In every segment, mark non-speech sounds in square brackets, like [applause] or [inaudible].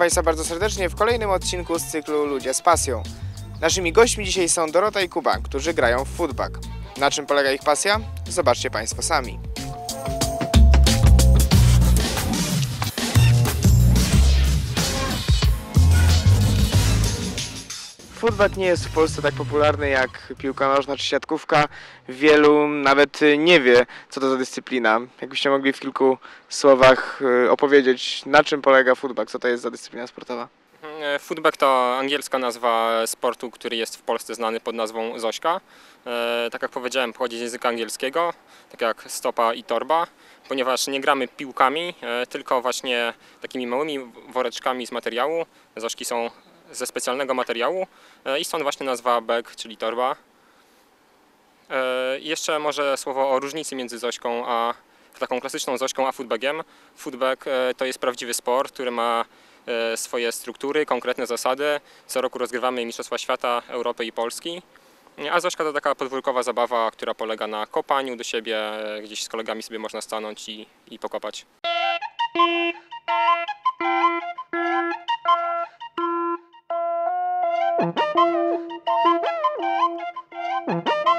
Państwa bardzo serdecznie w kolejnym odcinku z cyklu Ludzie z pasją. Naszymi gośćmi dzisiaj są Dorota i Kuba, którzy grają w footbag. Na czym polega ich pasja? Zobaczcie Państwo sami. Footbag nie jest w Polsce tak popularny jak piłka nożna czy siatkówka. Wielu nawet nie wie, co to za dyscyplina. Jakbyście mogli w kilku słowach y, opowiedzieć, na czym polega footbag, co to jest za dyscyplina sportowa? E, Footbag to angielska nazwa sportu, który jest w Polsce znany pod nazwą Zośka. E, Tak jak powiedziałem, pochodzi z języka angielskiego, tak jak stopa i torba, ponieważ nie gramy piłkami, e, tylko właśnie takimi małymi woreczkami z materiału. Zośki są ze specjalnego materiału e, i stąd właśnie nazwa bag, czyli torba. E, Jeszcze może słowo o różnicy między Zośką a taką klasyczną Zośką a footbagiem. Footbag e, to jest prawdziwy sport, który ma swoje struktury, konkretne zasady. Co roku rozgrywamy Mistrzostwa Świata, Europy i Polski. A Zośka to taka podwórkowa zabawa, która polega na kopaniu do siebie, gdzieś z kolegami sobie można stanąć i, i pokopać. Thank [laughs] you.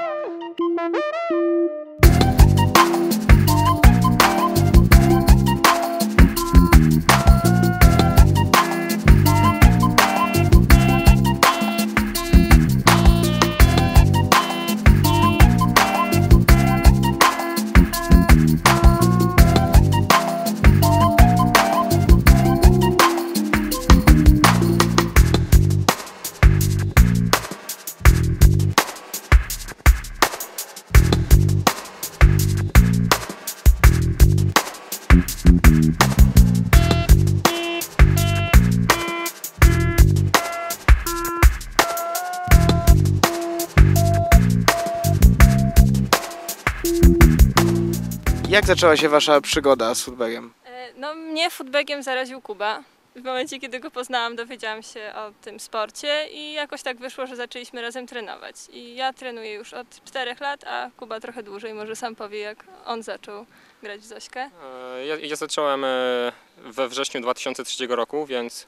Jak zaczęła się Wasza przygoda z footbagiem? E, No mnie footbagiem zaraził Kuba. W momencie, kiedy go poznałam, dowiedziałam się o tym sporcie i jakoś tak wyszło, że zaczęliśmy razem trenować. I ja trenuję już od 4 lat, a Kuba trochę dłużej. Może sam powie, jak on zaczął grać w Zośkę. E, Ja, ja zacząłem e, we wrześniu 2003 roku, więc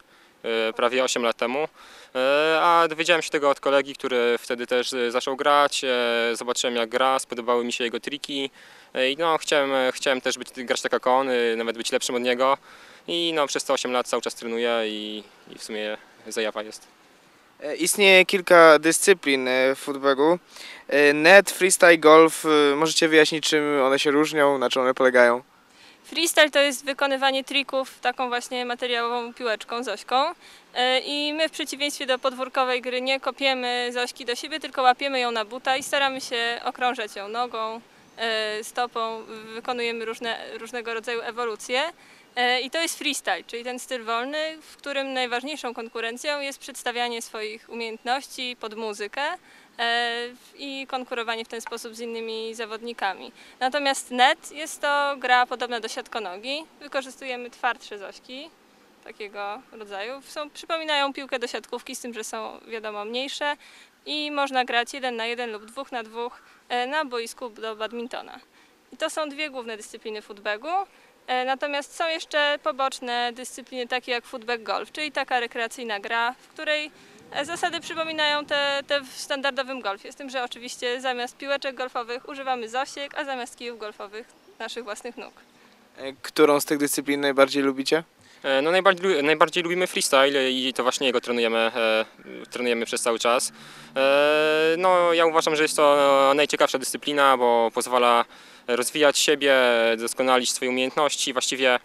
prawie 8 lat temu. E, A dowiedziałem się tego od kolegi, który wtedy też e, zaczął grać. E, Zobaczyłem jak gra, spodobały mi się jego triki. E, I no, chciałem, e, chciałem też być, grać tak jak on, e, nawet być lepszym od niego. I no, przez te 8 lat cały czas trenuję i, i w sumie zajawa jest. E, Istnieje kilka dyscyplin e, w. E, Net, freestyle, golf. e, Możecie wyjaśnić, czym one się różnią, na czym one polegają? Freestyle to jest wykonywanie trików taką właśnie materiałową piłeczką, Zośką. E, I my w przeciwieństwie do podwórkowej gry nie kopiemy Zośki do siebie, tylko łapiemy ją na buta i staramy się okrążać ją nogą, e, stopą. Wykonujemy różne, różnego rodzaju ewolucje. E, I to jest freestyle, czyli ten styl wolny, w którym najważniejszą konkurencją jest przedstawianie swoich umiejętności pod muzykę i konkurowanie w ten sposób z innymi zawodnikami. Natomiast net jest to gra podobna do siatkonogi. Wykorzystujemy twardsze zośki takiego rodzaju. Są, przypominają piłkę do siatkówki, z tym, że są wiadomo mniejsze i można grać jeden na jeden lub dwóch na dwóch e, na boisku do badmintona. I to są dwie główne dyscypliny footbagu. E, Natomiast są jeszcze poboczne dyscypliny takie jak footbag golf, czyli taka rekreacyjna gra, w której e, zasady przypominają te, te w standardowym golfie. Z tym, że oczywiście zamiast piłeczek golfowych używamy zosiek, a zamiast kijów golfowych naszych własnych nóg. E, Którą z tych dyscyplin najbardziej lubicie? E, No najbardziej, najbardziej lubimy freestyle i to właśnie jego trenujemy, e, trenujemy przez cały czas. E, no ja uważam, że jest to najciekawsza dyscyplina, bo pozwala rozwijać siebie, doskonalić swoje umiejętności. Właściwie e,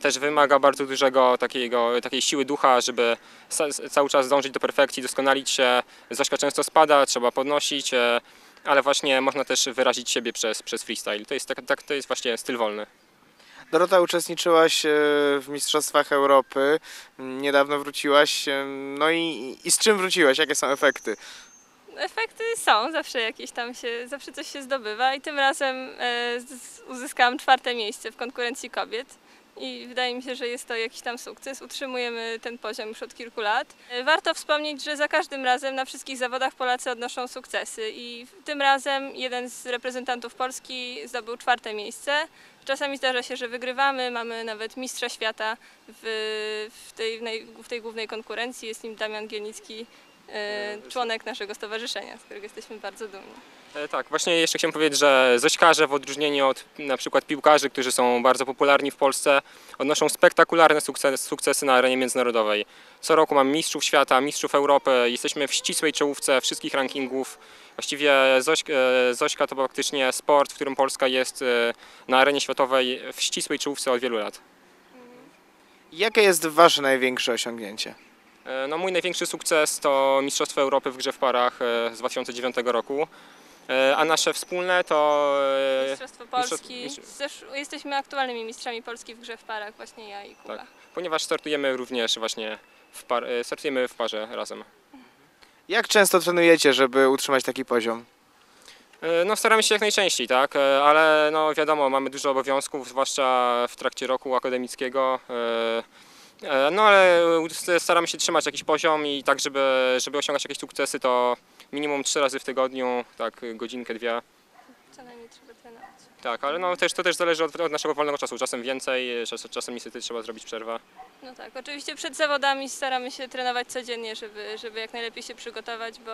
też wymaga bardzo dużego takiego, takiej siły ducha, żeby cały czas dążyć do perfekcji, doskonalić się. Zośka często spada, trzeba podnosić, e, ale właśnie można też wyrazić siebie przez, przez freestyle. To jest, tak, tak, to jest właśnie styl wolny. Dorota, uczestniczyłaś e, w Mistrzostwach Europy, niedawno wróciłaś, e, no i, i z czym wróciłaś? Jakie są efekty? Efekty są, zawsze jakieś tam się, zawsze coś się zdobywa i tym razem e, uzyskałam czwarte miejsce w konkurencji kobiet. i wydaje mi się, że jest to jakiś tam sukces. Utrzymujemy ten poziom już od kilku lat. E, Warto wspomnieć, że za każdym razem na wszystkich zawodach Polacy odnoszą sukcesy i tym razem jeden z reprezentantów Polski zdobył czwarte miejsce. Czasami zdarza się, że wygrywamy, mamy nawet mistrza świata w, w, tej, w, tej, głównej konkurencji. Jest nim Damian Gielnicki, e, członek naszego stowarzyszenia, z którego jesteśmy bardzo dumni. E, Tak, właśnie jeszcze chciałem powiedzieć, że zośkarze w odróżnieniu od na przykład piłkarzy, którzy są bardzo popularni w Polsce, odnoszą spektakularne sukces, sukcesy na arenie międzynarodowej. Co roku mamy mistrzów świata, mistrzów Europy, jesteśmy w ścisłej czołówce wszystkich rankingów. Właściwie Zośk, e, Zośka to faktycznie sport, w którym Polska jest e, na arenie światowej w ścisłej czołówce od wielu lat. Jakie jest wasze największe osiągnięcie? E, No, mój największy sukces to Mistrzostwo Europy w grze w parach e, z 2009 roku, E, a nasze wspólne to Mistrzostwo Polski. Jesteśmy aktualnymi mistrzami Polski w grze w parach, właśnie ja i Kuba. Tak. ponieważ startujemy również właśnie w, par, startujemy w parze razem. Jak często trenujecie, żeby utrzymać taki poziom? No staramy się jak najczęściej, tak, ale no wiadomo, mamy dużo obowiązków, zwłaszcza w trakcie roku akademickiego. E, No ale staramy się trzymać jakiś poziom i tak, żeby, żeby osiągać jakieś sukcesy, to minimum trzy razy w tygodniu, tak, godzinkę, dwie. Co najmniej trzeba trenować. Tak, ale no też, to też zależy od, od naszego wolnego czasu. Czasem więcej, czas, czasem niestety trzeba zrobić przerwę. No tak, oczywiście przed zawodami staramy się trenować codziennie, żeby, żeby jak najlepiej się przygotować, bo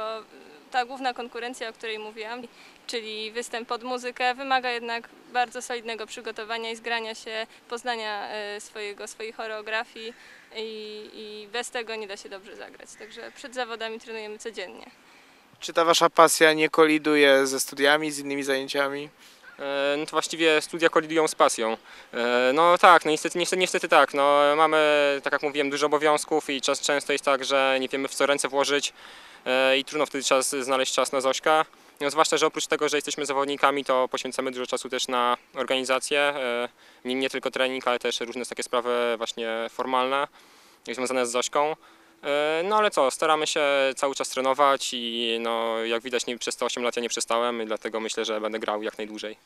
ta główna konkurencja, o której mówiłam, czyli występ pod muzykę, wymaga jednak bardzo solidnego przygotowania i zgrania się, poznania y, swojego, swojej choreografii i, i bez tego nie da się dobrze zagrać. Także przed zawodami trenujemy codziennie. Czy ta wasza pasja nie koliduje ze studiami, z innymi zajęciami? E, No to właściwie studia kolidują z pasją. E, No tak, no niestety, niestety, niestety tak. No, mamy, tak jak mówiłem, dużo obowiązków i czas, często jest tak, że nie wiemy w co ręce włożyć e, i trudno wtedy czas, znaleźć czas na Zośka. No, zwłaszcza, że oprócz tego, że jesteśmy zawodnikami, to poświęcamy dużo czasu też na organizację. e, Nie, nie tylko trening, ale też różne takie sprawy właśnie formalne związane z Zośką. E, No ale co, staramy się cały czas trenować i no, jak widać nie, przez te 8 lat ja nie przestałem dlatego myślę, że będę grał jak najdłużej.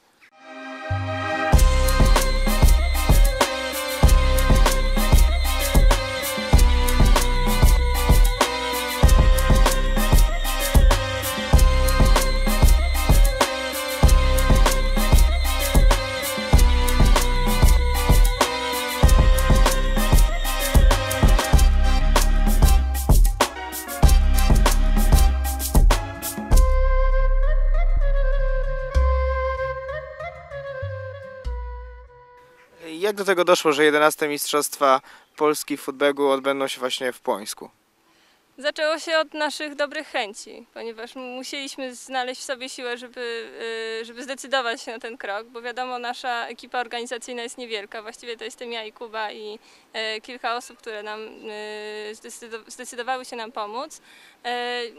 Do tego doszło, że 11 Mistrzostwa Polski w futbegu odbędą się właśnie w Płońsku? Zaczęło się od naszych dobrych chęci, ponieważ musieliśmy znaleźć w sobie siłę, żeby, y, żeby zdecydować się na ten krok, bo wiadomo, nasza ekipa organizacyjna jest niewielka. Właściwie to jestem ja i Kuba i e, kilka osób, które nam zdecydo- zdecydowały się nam pomóc.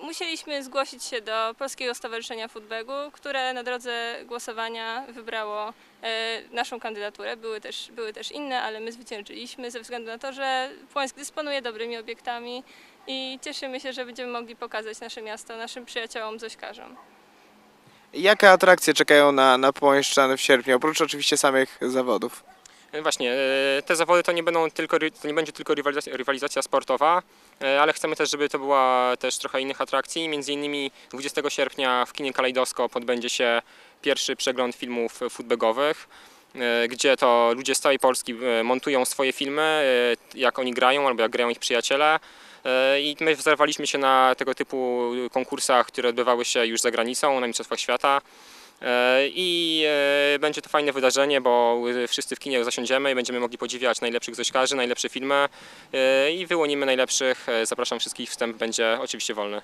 Musieliśmy zgłosić się do Polskiego Stowarzyszenia Footbagu, które na drodze głosowania wybrało naszą kandydaturę. Były też, były też inne, ale my zwyciężyliśmy ze względu na to, że Płońsk dysponuje dobrymi obiektami, i cieszymy się, że będziemy mogli pokazać nasze miasto naszym przyjaciołom zośkarzom. Jakie atrakcje czekają na, na Płońszczan w sierpniu, oprócz oczywiście samych zawodów? E, Właśnie, e, te zawody to nie, będą tylko, to nie będzie tylko rywalizacja, rywalizacja sportowa, e, ale chcemy też, żeby to była też trochę innych atrakcji. Między innymi 20 sierpnia w kinie Kalejdoskop odbędzie się pierwszy przegląd filmów footbagowych, e, gdzie to ludzie z całej Polski e, montują swoje filmy, e, jak oni grają albo jak grają ich przyjaciele. I my wzorowaliśmy się na tego typu konkursach, które odbywały się już za granicą, na Mistrzostwach Świata. I będzie to fajne wydarzenie, bo wszyscy w kinie zasiądziemy i będziemy mogli podziwiać najlepszych zośkarzy, najlepsze filmy i wyłonimy najlepszych. Zapraszam wszystkich, wstęp będzie oczywiście wolny.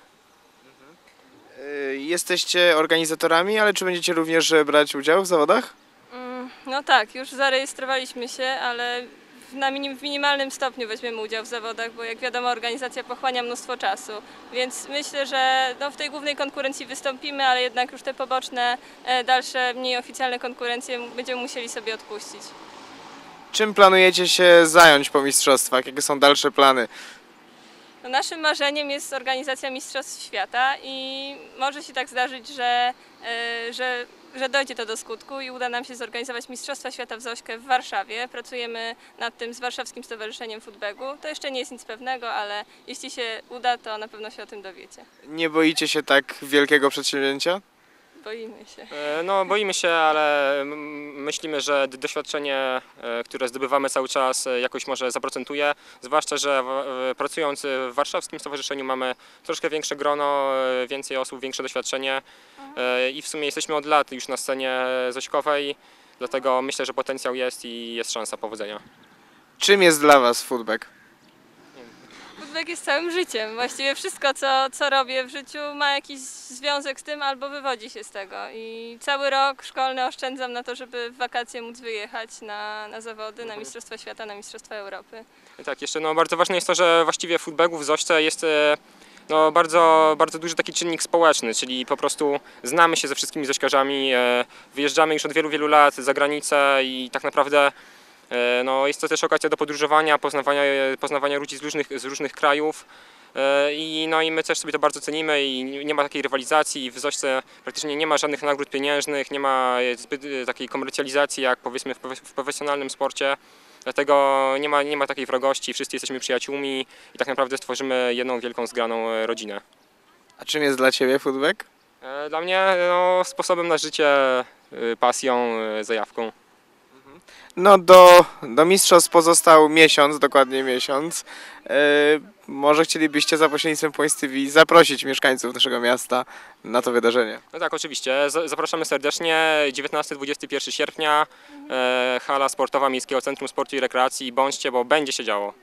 Y, Jesteście organizatorami, ale czy będziecie również e, brać udział w zawodach? Mm, No tak, już zarejestrowaliśmy się, ale w- na minim, w minimalnym stopniu weźmiemy udział w zawodach, bo jak wiadomo organizacja pochłania mnóstwo czasu, więc myślę, że no, w tej głównej konkurencji wystąpimy, ale jednak już te poboczne, e, dalsze, mniej oficjalne konkurencje będziemy musieli sobie odpuścić. Czym planujecie się zająć po mistrzostwach? Jakie są dalsze plany? No, naszym marzeniem jest organizacja Mistrzostw Świata i może się tak zdarzyć, że, e, że że dojdzie to do skutku i uda nam się zorganizować Mistrzostwa Świata w Zośkę w Warszawie. Pracujemy nad tym z Warszawskim Stowarzyszeniem Futbegu. To jeszcze nie jest nic pewnego, ale jeśli się uda, to na pewno się o tym dowiecie. Nie boicie się tak wielkiego przedsięwzięcia? Boimy się. E, No, boimy się, ale myślimy, że doświadczenie, e, które zdobywamy cały czas, e, jakoś może zaprocentuje. Zwłaszcza, że pracując w Warszawskim Stowarzyszeniu mamy troszkę większe grono, więcej osób, większe doświadczenie i w sumie jesteśmy od lat już na scenie zośkowej, dlatego myślę, że potencjał jest i jest szansa powodzenia. Czym jest dla Was footbag? Futbek jest całym życiem. Właściwie wszystko, co, co robię w życiu, ma jakiś związek z tym albo wywodzi się z tego. I cały rok szkolny oszczędzam na to, żeby w wakacje móc wyjechać na, na zawody, na Mistrzostwa Świata, na Mistrzostwa Europy. Tak, jeszcze no, bardzo ważne jest to, że właściwie w w Zośce jest e, no, bardzo, bardzo duży taki czynnik społeczny, czyli po prostu znamy się ze wszystkimi zośkarzami, e, wyjeżdżamy już od wielu, wielu lat za granicę i tak naprawdę no, jest to też okazja do podróżowania, poznawania, poznawania ludzi z różnych, z różnych krajów. E, I, no i my też sobie to bardzo cenimy i nie ma takiej rywalizacji. W Zośce praktycznie nie ma żadnych nagród pieniężnych, nie ma e, zbyt e, takiej komercjalizacji jak powiedzmy w, profe- w profesjonalnym sporcie. Dlatego nie ma, nie ma takiej wrogości, wszyscy jesteśmy przyjaciółmi i tak naprawdę stworzymy jedną wielką, zgraną e, rodzinę. A czym jest dla Ciebie footbag? E, Dla mnie no, sposobem na życie, e, pasją, e, zajawką. No do, do mistrzostw pozostał miesiąc, dokładnie miesiąc. E, może chcielibyście za pośrednictwem Points TV zaprosić mieszkańców naszego miasta na to wydarzenie. No tak, oczywiście. Zapraszamy serdecznie. 19-21 sierpnia, e, hala sportowa Miejskiego Centrum Sportu i Rekreacji. Bądźcie, bo będzie się działo.